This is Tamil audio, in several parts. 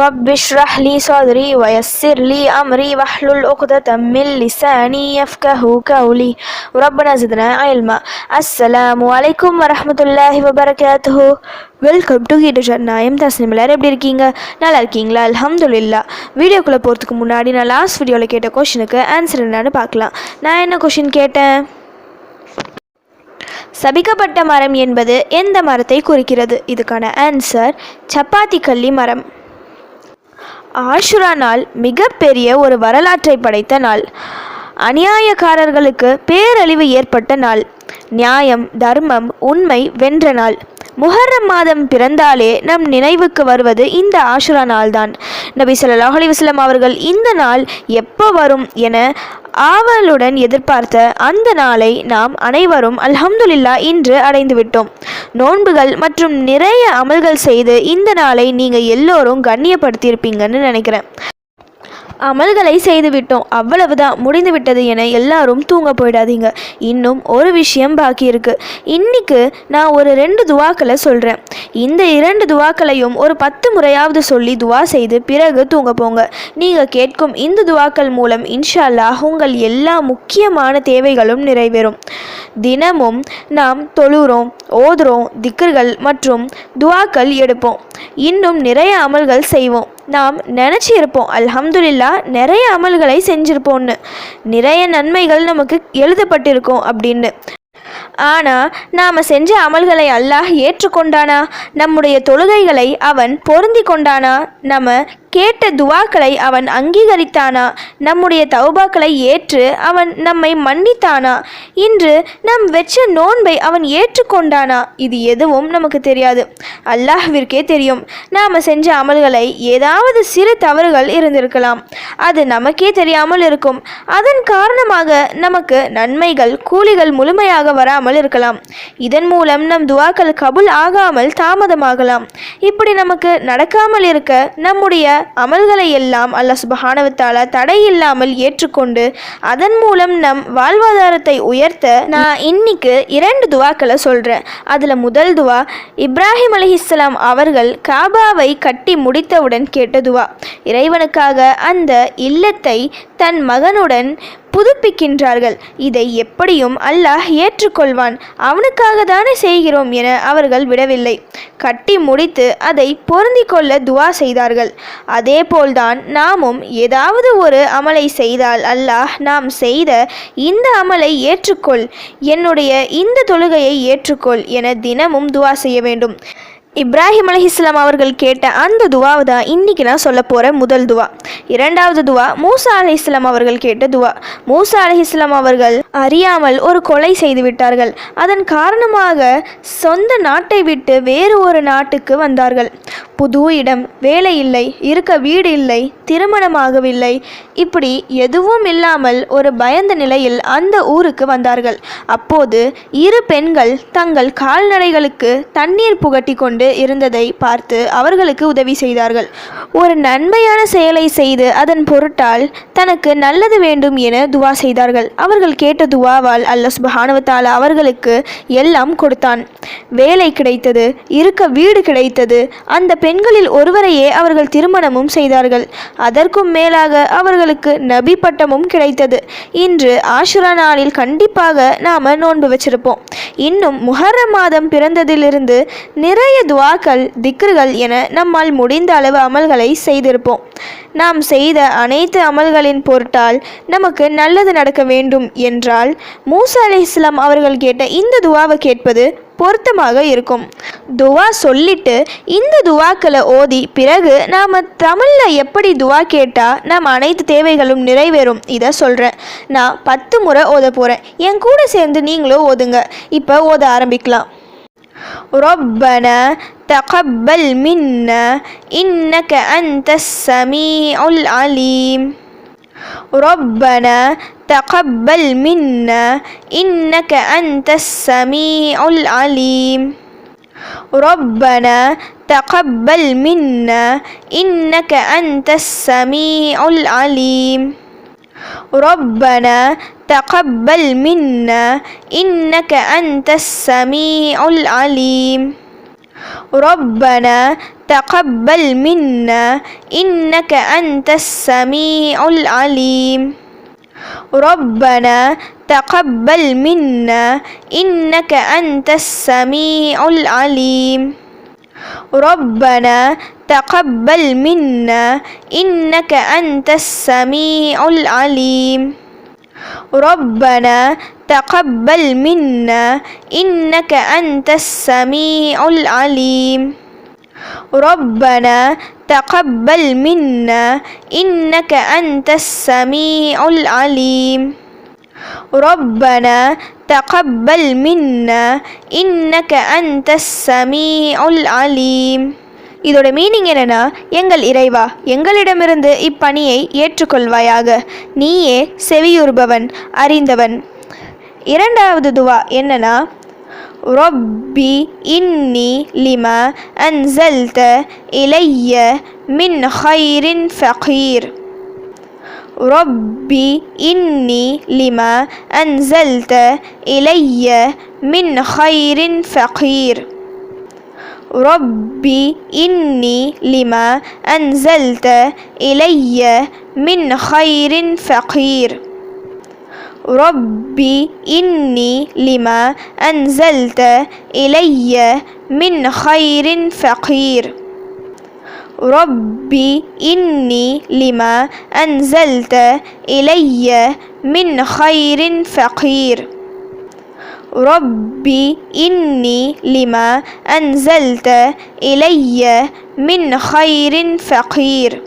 رب اشرح لي صدري ويسر لي أمري واحلل عقدة من لساني يفقه قولي ربنا زدنا علما السلام عليكم ورحمة الله وبركاته வெல்கம் டு கீட்டு ஜன்னாயம் தஸ்னிம் எல்லாரும் எப்படி இருக்கீங்க நல்லா இருக்கீங்களா அல்ஹம்துலில்லா வீடியோக்குள்ளே போகிறதுக்கு முன்னாடி நான் லாஸ்ட் வீடியோவில் கேட்ட கொஷினுக்கு ஆன்சர் என்னன்னு பார்க்கலாம் நான் என்ன கொஷின் கேட்டேன் சபிக்கப்பட்ட மரம் என்பது எந்த மரத்தை குறிக்கிறது இதுக்கான ஆன்சர் சப்பாத்தி கள்ளி மரம் ஆஷுரா நாள் மிகப்பெரிய ஒரு வரலாற்றை படைத்த நாள். அநியாயக்காரர்களுக்கு பேரழிவு ஏற்பட்ட நாள். நியாயம் தர்மம் உண்மை வென்ற நாள். முஹர்ரம் மாதம் பிறந்தாலே நம் நினைவுக்கு வருவது இந்த ஆஷுரா நாள்தான். நபி சொல்லாஹ் அலைஹி அவர்கள் இந்த நாள் எப்போ வரும் என ஆவலுடன் எதிர்பார்த்த அந்த நாளை நாம் அனைவரும் அல்ஹம்துலில்லா இன்று அடைந்துவிட்டோம். நோன்புகள் மற்றும் நிறைய அமல்கள் செய்து இந்த நாளை நீங்கள் எல்லோரும் கண்ணியப்படுத்தியிருப்பீங்கன்னு நினைக்கிறேன். அமல்களை செய்துவிட்டோம். அவ்வளவுதான். முடிந்துவிட்டது என எல்லாரும் தூங்க போயிடாதீங்க. இன்னும் ஒரு விஷயம் பாக்கி இருக்கு. இன்னைக்கு நான் ஒரு ரெண்டு துவாக்களை சொல்கிறேன் இந்த இரண்டு துவாக்களையும் ஒரு பத்து முறையாவது சொல்லி துவா செய்து பிறகு தூங்க போங்க. நீங்கள் கேட்கும் இந்த துவாக்கள் மூலம் இன்ஷா அல்லாஹ் உங்கள் எல்லா முக்கியமான தேவைகளும் நிறைவேறும். தினமும் நாம் தொழுகிறோம் ஓதுறோம் திக்கர்கள் மற்றும் துவாக்கள் எடுப்போம். இன்னும் நிறைய அமல்கள் செய்வோம். நாம் நினச்சி இருப்போம் அல்ஹம்துலில்லா நிறைய அமல்களை செஞ்சுருப்போம்னு. நிறைய நன்மைகள் நமக்கு எழுதப்பட்டிருக்கும் அப்படின்னு. ஆனால் நாம் செஞ்ச அமல்களை அல்லாஹ் ஏற்றுக்கொண்டானா? நம்முடைய தொழுகைகளை அவன் பொருந்தி கொண்டானா? நம்ம கேட்ட துவாக்களை அவன் அங்கீகரித்தானா? நம்முடைய தௌபாக்களை ஏற்று அவன் நம்மை மன்னித்தானா? இன்று நம் வெச்ச நோன்பை அவன் ஏற்றுக்கொண்டானா? இது எதுவும் நமக்கு தெரியாது. அல்லாஹ்விற்கே தெரியும். நாம் செஞ்ச அமல்களை ஏதாவது சிறு தவறுகள் இருந்திருக்கலாம். அது நமக்கே தெரியாமல் இருக்கும். அதன் காரணமாக நமக்கு நன்மைகள் கூலிகள் முழுமையாக வராமல் இருக்கலாம். இதன் மூலம் நம் துவாக்கள் கபுல் ஆகாமல் தாமதமாகலாம். இப்படி நமக்கு நடக்காமல் இருக்க நம்முடைய அமல்களை எல்லாம் அல்லாஹ் சுபஹானவத்தால தடை இல்லாமல் ஏற்றுக்கொண்டு அதன் மூலம் நம் வாழ்வாதாரத்தை உயர்த்த நான் இன்னைக்கு இரண்டு துவாக்களை சொல்கிறேன் அதில் முதல் துவா இப்ராஹிம் அலிஹிஸ்லாம் அவர்கள் காபாவை கட்டி முடித்தவுடன் கேட்ட துவா. இறைவனுக்காக அந்த இல்லத்தை தன் மகனுடன் புதுப்பிக்கின்றார்கள். இதை எப்படியும் அல்லாஹ் ஏற்றுக்கொள்வான். அவனுக்காக தானே செய்கிறோம் என அவர்கள் விடவில்லை. கட்டி முடித்து அதை பொருந்தி கொள்ள துவா செய்தார்கள். அதேபோல்தான் நாமும் ஏதாவது ஒரு அமலை செய்தால் அல்லாஹ் நாம் செய்த இந்த அமலை ஏற்றுக்கொள். என்னுடைய இந்த தொழுகையை ஏற்றுக்கொள் என தினமும் துவா செய்ய வேண்டும். இப்ராஹிம் அலிஹிஸ்லாம் அவர்கள் கேட்ட அந்த துவாவை தான் இன்றைக்கி நான் சொல்ல போகிற முதல் துவா. இரண்டாவது துவா மூசா அலிஹிஸ்லாம் அவர்கள் கேட்ட துவா. மூசா அலிஹிஸ்லாம் அவர்கள் அறியாமல் ஒரு கொலை செய்து விட்டார்கள். அதன் காரணமாக சொந்த நாட்டை விட்டு வேறு ஒரு நாட்டுக்கு வந்தார்கள். புது இடம் வேலை இல்லை இருக்க வீடு இல்லை திருமணமாகவில்லை. இப்படி எதுவும் இல்லாமல் ஒரு பயந்த நிலையில் அந்த ஊருக்கு வந்தார்கள். அப்போது இரு பெண்கள் தங்கள் கால்நடைகளுக்கு தண்ணீர் புகட்டி கொண்டு இருந்ததை பார்த்து அவர்களுக்கு உதவி செய்தார்கள். ஒரு நன்மையான செயலை செய்து அதன் பொருட்டால் தனக்கு நல்லது வேண்டும் என துவா செய்தார்கள். அவர்கள் கேட்ட துவாவால் அல்ல சுபஹானுவத்தால் அவர்களுக்கு எல்லாம் கொடுத்தான். வேலை கிடைத்தது இருக்க வீடு கிடைத்தது அந்த பெண்களில் ஒருவரையே அவர்கள் திருமணமும் செய்தார்கள். அதற்கும் மேலாக அவர்களுக்கு நபி பட்டமும் கிடைத்தது. இன்று ஆஷுரா நாளில் கண்டிப்பாக நாம் நோன்பு வச்சிருப்போம். இன்னும் முஹர்ர மாதம் பிறந்ததிலிருந்து நிறைய துவாக்கள் திக்ருகள் என நம்மால் முடிந்த அளவு அமல்களை செய்திருப்போம். நாம் செய்த அனைத்து அமல்களின் பொருட்டால் நமக்கு நல்லது நடக்க வேண்டும் என்றால் மூசா அலி இஸ்லாம் அவர்கள் கேட்ட இந்த துவாவை கேட்பது பொருத்தமாக இருக்கும். துவா சொல்லிட்டு இந்த துவாக்களை ஓதி பிறகு நாம் தமிழில் எப்படி துவா கேட்டால் நம் அனைத்து தேவைகளும் நிறைவேறும். இதை சொல்கிறேன் நான் பத்து முறை ஓத போகிறேன் என் கூட சேர்ந்து நீங்களும் ஓதுங்க. இப்போ ஓத ஆரம்பிக்கலாம். ربنا تقبل منا إنك أنت السميع العليم. ربنا تقبل منا إنك أنت السميع العليم. ربنا تقبل منا إنك أنت السميع العليم. ربنا تقبل منا إنك أنت السميع العليم. ربنا تقبل منا إنك أنت السميع العليم. ربنا تقبل منا إنك أنت السميع العليم. ربنا تقبل منا إنك أنت السميع العليم. ربنا تقبل منا إنك أنت السميع العليم. ربنا تقبل منا إنك أنت السميع العليم. ربنا تقبل منا إنك أنت السميع العليم. இதோட மீனிங் என்னென்னா எங்கள் இறைவா எங்களிடமிருந்து இப்பணியை ஏற்றுக்கொள்வாயாக. நீயே செவியுறுபவன் அறிந்தவன். இரண்டாவது துவா என்னென்னா ரொப்பி இன்னி லிம அன்சல்த இலைய மின் ஹைரின் ஃபகீர். ரொப்பி இன்னி லிம அன்சல்த இலைய மின் ஹைரின் ஃபகீர். ربي إني لما أنزلت إلي من خير فقير. ربي إني لما أنزلت إلي من خير فقير. ربي إني لما أنزلت إلي من خير فقير. ربي إني لما أنزلت إلي من خير فقير.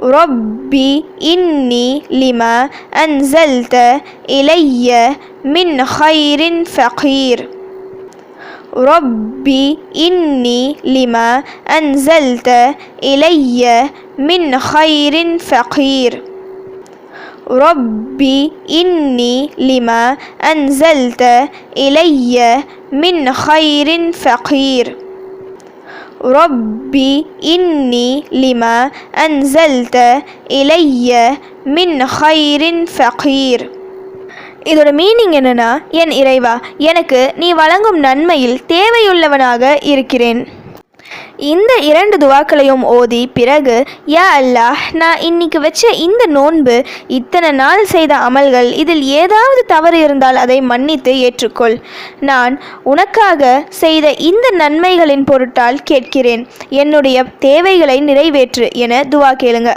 ربي إني لما أنزلت إلي من خير فقير. ربي إني لما أنزلت إلي من خير فقير. ربي إني لما أنزلت إلي من خير فقير ربي إني لما أنزلت إلي من خير فقير இதோட மீனிங் என்னன்னா என் இறைவா எனக்கு நீ வழங்கும் நன்மையில் தேவையுள்ளவனாக இருக்கிறேன் இந்த இரண்டு துவாக்களையும் ஓதி பிறகு யா அல்லாஹ் நான் இன்னைக்கு வச்ச இந்த நோன்பு இத்தனை நாள் செய்த அமல்கள் இதில் ஏதாவது தவறு இருந்தால் அதை மன்னித்து ஏற்றுக்கொள். நான் உனக்காக செய்த இந்த நன்மைகளின் பொருட்டால் கேட்கிறேன். என்னுடைய தேவைகளை நிறைவேற்று என துவா கேளுங்க.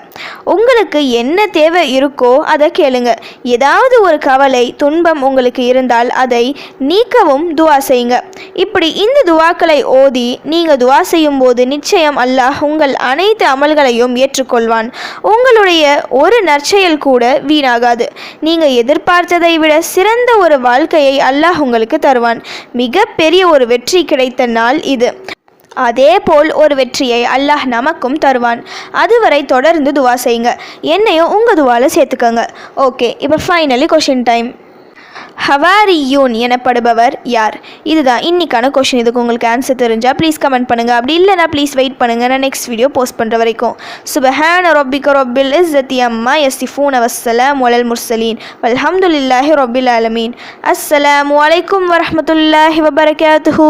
உங்களுக்கு என்ன தேவை இருக்கோ அதை கேளுங்க. ஏதாவது ஒரு கவலை துன்பம் உங்களுக்கு இருந்தால் அதை நீக்கவும் துவா செய்யுங்க. இப்படி இந்த துவாக்களை ஓதி நீங்கள் துவா செய்யும் போது நிச்சயம் அல்லாஹ் உங்கள் அனைத்து அமல்களையும் ஏற்றுக்கொள்வான். உங்களுடைய ஒரு நற்செயல் கூட வீணாகாது. நீங்கள் எதிர்பார்த்ததை விட சிறந்த ஒரு வாழ்க்கையை அல்லாஹ் உங்களுக்கு தருவான். மிக பெரிய ஒரு வெற்றி கிடைத்த நாள் இது. அதே போல் ஒரு வெற்றியை அல்லாஹ் நமக்கும் தருவான். அதுவரை தொடர்ந்து துவா செய்யுங்க. என்னையும் உங்கள் துவாவில் சேர்த்துக்கோங்க. ஓகே இப்போ ஃபைனலி கொஷின் டைம் ஹவாரியூன் எனப்படுபவர் யார்? இதுதான். இன்னைக்கான கொஷின் இதுக்கு உங்களுக்கு ஆன்சர் தெரிஞ்சால் ப்ளீஸ் கமெண்ட் பண்ணுங்கள் அப்படி இல்லைனா ப்ளீஸ் வெயிட் பண்ணுங்கள் நான் நெக்ஸ்ட் வீடியோ போஸ்ட் பண்ணுற வரைக்கும். சுபஹான் ரொபிக ரொபில் இஸ்ஸத்தி அம்மா யஸ்திஃபூன் வஸ்ஸலாம் ஒலல் முர்சலீன் வல்ஹம்துலில்லாஹி ரொபில் ஆலமீன். அஸ்ஸலாமு வலைக்கம் வரமத்துல்லாஹி வபரகாத்துஹூ.